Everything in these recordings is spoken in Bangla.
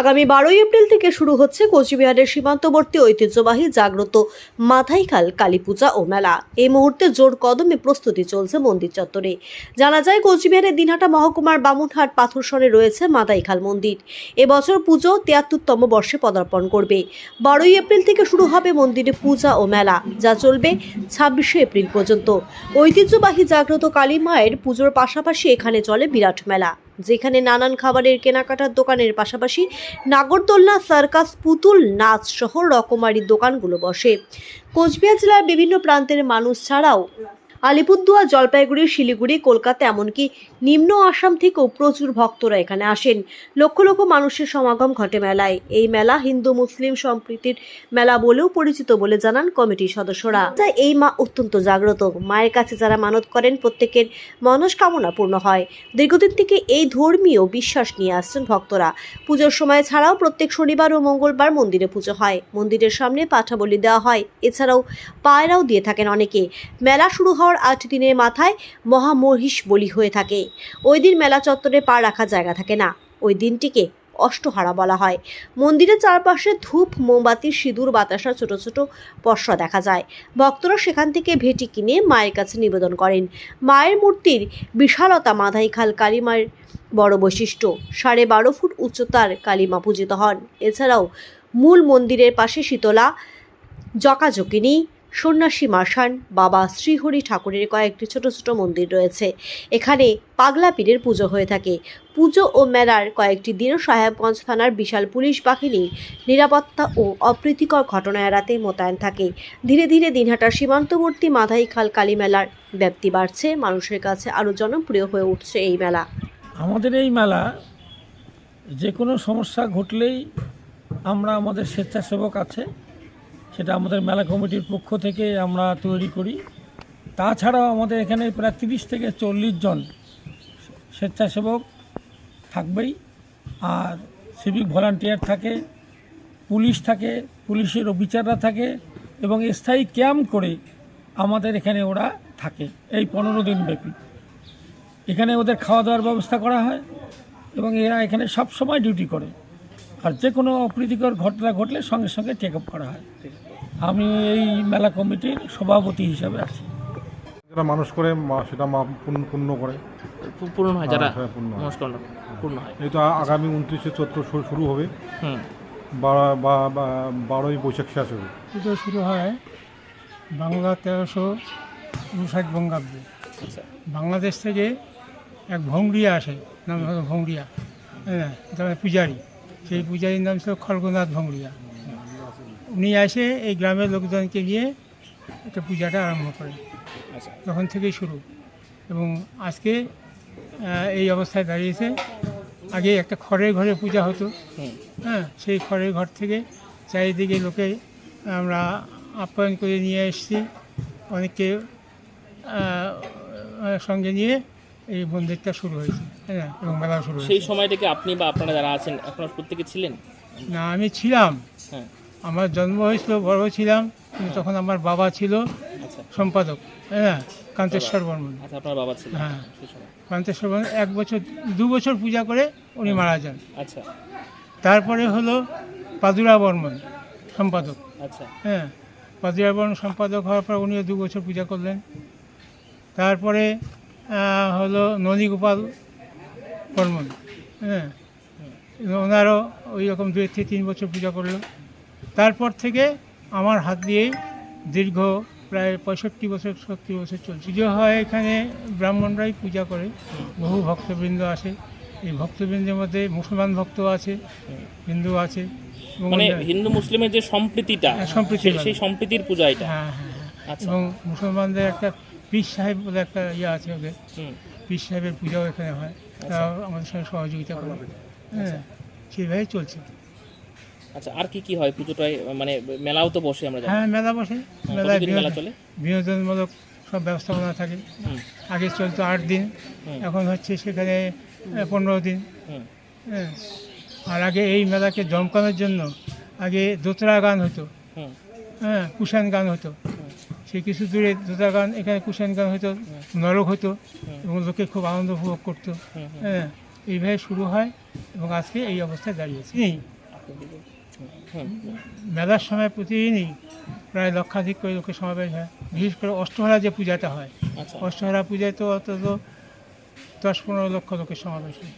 আগামী বারোই এপ্রিল থেকে শুরু হচ্ছে কোচবিহারের সীমান্তবর্তী ঐতিহ্যবাহী জাগ্রত মাথাইখাল কালী পূজা ও মেলা। এই মুহূর্তে জোর কদমে প্রস্তুতি চলছে মন্দির চত্বরে। জানা যায়, কোচবিহারের দিনহাটা মহকুমার বামুনহাট পাথরসরে রয়েছে মাথাইখাল মন্দির। এবছর পুজো তিয়াত্তরতম বর্ষে পদার্পণ করবে। বারোই এপ্রিল থেকে শুরু হবে মন্দিরে পূজা ও মেলা, যা চলবে ছাব্বিশে এপ্রিল পর্যন্ত। ঐতিহ্যবাহী জাগ্রত কালী মায়ের পুজোর পাশাপাশি এখানে চলে বিরাট মেলা। যেখানে নানান খাবারের কেনাকাটার দোকানের পাশাপাশি নাগরদোলনা, সার্কাস, পুতুল, নাচ সহ রকমারি দোকানগুলো বসে। কোচবিহার জেলার বিভিন্ন প্রান্তের মানুষ ছাড়াও আলিপুরদুয়ার, জলপাইগুড়ি, শিলিগুড়ি, কলকাতা, এমনকি নিম্ন আসাম থেকেও প্রচুর ভক্তরা এখানে আসেন। লক্ষ লক্ষ মানুষের সমাগম ঘটে মেলায়। এই মেলা হিন্দু, মুসলিম সম্প্রীতির মেলা বলেও পরিচিত বলে জানান কমিটির সদস্যরা। এই মা অত্যন্ত জাগ্রত। মায়ের কাছে যারা মানত করেন, প্রত্যেকের মনস্কামনা পূর্ণ হয়। দীর্ঘদিন থেকে এই ধর্মীয় বিশ্বাস নিয়ে আসছেন ভক্তরা। পুজোর সময় ছাড়াও প্রত্যেক শনিবার ও মঙ্গলবার মন্দিরে পুজো হয়। মন্দিরের সামনে পাঠাবলি দেওয়া হয়। এছাড়াও পায়রাও দিয়ে থাকেন অনেকে। মেলা শুরু হওয়ার আট দিনের মাথায় মহামহিষ বলি হয়ে থাকে। ওই দিন মেলা চত্বরে পা রাখার জায়গা থাকে না। ওই দিনটিকে অষ্টহারা বলা হয়। মন্দিরের চারপাশে ধূপ, মোমবাতি, সিঁদুর বাতাসা ছোট ছোট পশরা দেখা যায়। ভক্তরা সেখান থেকে ভেটি কিনে মায়ের কাছে নিবেদন করেন। মায়ের মূর্তির বিশালতা মাধাই খাল কালীমার বড় বৈশিষ্ট্য। সাড়ে বারো ফুট উচ্চতার কালীমা পূজিত হন। এছাড়াও মূল মন্দিরের পাশে শীতলা জকাজকিনী সন্ন্যাসী মাসান, বাবা শ্রীহরি ঠাকুরের কয়েকটি ছোট ছোট মন্দির রয়েছে। এখানে পাগলা পীরের পুজো হয়ে থাকে। পুজো ও মেলার কয়েকটি দিনও সাহেবগঞ্জ থানার বিশাল পুলিশ বাহিনী নিরাপত্তা ও অপ্রীতিকর ঘটনা এড়াতে মোতায়েন থাকে। ধীরে ধীরে দিনহাটার সীমান্তবর্তী মাধাইখাল কালী মেলার ব্যাপ্তি বাড়ছে। মানুষের কাছে আরও জনপ্রিয় হয়ে উঠছে এই মেলা। আমাদের এই মেলা যে কোনো সমস্যা ঘটলেই আমরা আমাদের স্বেচ্ছাসেবক আছে। সেটা আমাদের মেলা কমিটির পক্ষ থেকে আমরা তৈরি করি। তাছাড়াও আমাদের এখানে প্রায় তিরিশ থেকে চল্লিশ জন স্বেচ্ছাসেবক থাকবেই। আর সিভিক ভলান্টিয়ার থাকে, পুলিশ থাকে, পুলিশের অফিসাররা থাকে এবং স্থায়ী ক্যাম্প করে আমাদের এখানে ওরা থাকে এই পনেরো দিন ব্যাপী। এখানে ওদের খাওয়া দাওয়ার ব্যবস্থা করা হয় এবং এরা এখানে সব সময় ডিউটি করে। আর যে কোনো অপ্রীতিকর ঘটনা ঘটলে সঙ্গে সঙ্গে টেক আপ করা হয়। আমি এই মেলা কমিটির সভাপতি হিসাবে আছি। যারা মানুষ করে মা- সেটা মা পূর্ণ পূর্ণ করে। পূ- পূরণ হয় যারা হ্যাঁ, হ্যাঁ, পূর্ণ হয়। এই তো আগামী উনত্রিশে চৈত্র শুরু হবে। বারোই বৈশাখ শেষ হবে। পুজো শুরু হয় বাংলা তেরোশো উনষাট বঙ্গাব্দে। আচ্ছা। বাংলাদেশ থেকে এক ভঙ্গিয়া আসে নাম হলো ভঙ্গিয়া হ্যাঁ তার পূজারী। সেই পূজারীর নাম ছিল খড়গনাথ ভঙ্গিয়া উনি এসে এই গ্রামের লোকজনকে নিয়ে একটা পূজাটা আরম্ভ করেন। আচ্ছা। তখন থেকেই শুরু। এবং আজকে এই অবস্থায় দাঁড়িয়েছে। আগে একটা খড়ের ঘরে পূজা হতো। হ্যাঁ সেই খড়ের ঘর থেকে চারিদিকে লোকে আমরা আপ্যায়ন করে নিয়ে এসেছি। অনেককে সঙ্গে নিয়ে এই মন্দিরটা শুরু হয়েছে হ্যাঁ এবং মেলা শুরু সেই হয়েছে। সময় থেকে আপনি বা আপনারা যারা আছেন আপনারা প্রত্যেকে ছিলেন? না আমি ছিলাম। হ্যাঁ। আমার জন্ম হয়েছিল বড় ছিলাম কিন্তু তখন আমার বাবা ছিল আচ্ছা। সম্পাদক হ্যাঁ কান্তেশ্বর বর্মন। আচ্ছা আপনার বাবা ছিল হ্যাঁ। কান্তেশ্বর বর্মন এক বছর দু বছর পূজা করে উনি মারা যান। আচ্ছা। তারপরে হলো পাদুরা বর্মন সম্পাদক। আচ্ছা। হ্যাঁ। পাদিয়াবরণ সম্পাদক হওয়ার পর উনিও দু বছর পূজা করলেন। তারপরে হলো ননীগোপাল বর্মন হ্যাঁ। ওনারও ওই রকম দুই থেকে তিন বছর পূজা করল। তারপর থেকে আমার হাত দিয়েই দীর্ঘ প্রায় পঁয়ষট্টি বছর সত্তর বছর চলছে। পুজো হয় এখানে ব্রাহ্মণরাই পূজা করে বহু ভক্তবৃন্দ আসে। এই ভক্তবৃন্দের মধ্যে মুসলমান ভক্ত আছে হিন্দু আছে মানে হিন্দু মুসলিমের যে সম্প্রীতিটা হ্যাঁ, সম্প্রীতি সেই- সম্প্রীতির পূজা এটা। হ্যাঁ হ্যাঁ হ্যাঁ। আচ্ছা। এবং মুসলমানদের একটা পীর সাহেব বলে একটা ইয়ে আছে ওদের। পীর সাহেবের পূজাও এখানে হয়। তারাও আমাদের সঙ্গে সহযোগিতা করে। হ্যাঁ সেইভাবেই চলছে। আচ্ছা আর কি কি হয় পুজোটায়? মানে মেলাও তো বসে আমরা হ্যাঁ মেলা বসে। হ্যাঁ, মেলায় মেলা চলে? বিনোদনমূলক সব ব্যবস্থাপনা থাকে। আগে চলতো আট দিন। এখন হচ্ছে সেখানে পনেরো দিন। হ্যাঁ আর আগে এই মেলাকে জমকানোর জন্য আগে দোতরা গান হতো। হ্যাঁ কুষাণ গান হতো। সে কিছু দূরে দোতরা গান এখানে কুষাণ গান হতো নরক হতো এবং লোকে খুব আনন্দ উপভোগ করতো। হ্যাঁ এইভাবে শুরু হয় এবং আজকে এই অবস্থায় দাঁড়িয়েছে এই হুম। মেলার সময় প্রতিদিনই প্রায় লক্ষাধিক করে লোকের সমাবেশ হয়। বিশেষ করে অষ্টহারা যে পূজাটা হয় আচ্ছা। অষ্টহারা পূজায় তো অন্তত দশ পনেরো লক্ষ লোকের সমাবেশ হয়।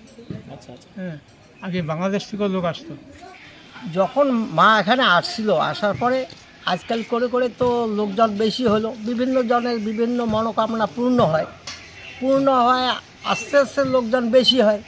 আচ্ছা আচ্ছা। হ্যাঁ আগে বাংলাদেশ থেকেও লোক আসতো। যখন মা এখানে আসছিল আসার পরে আজকাল করে করে তো লোকজন বেশি হলো। বিভিন্ন জনের বিভিন্ন মনোকামনা পূর্ণ হয়। পূর্ণ হয়, আস্তে আস্তে লোকজন বেশি হয়।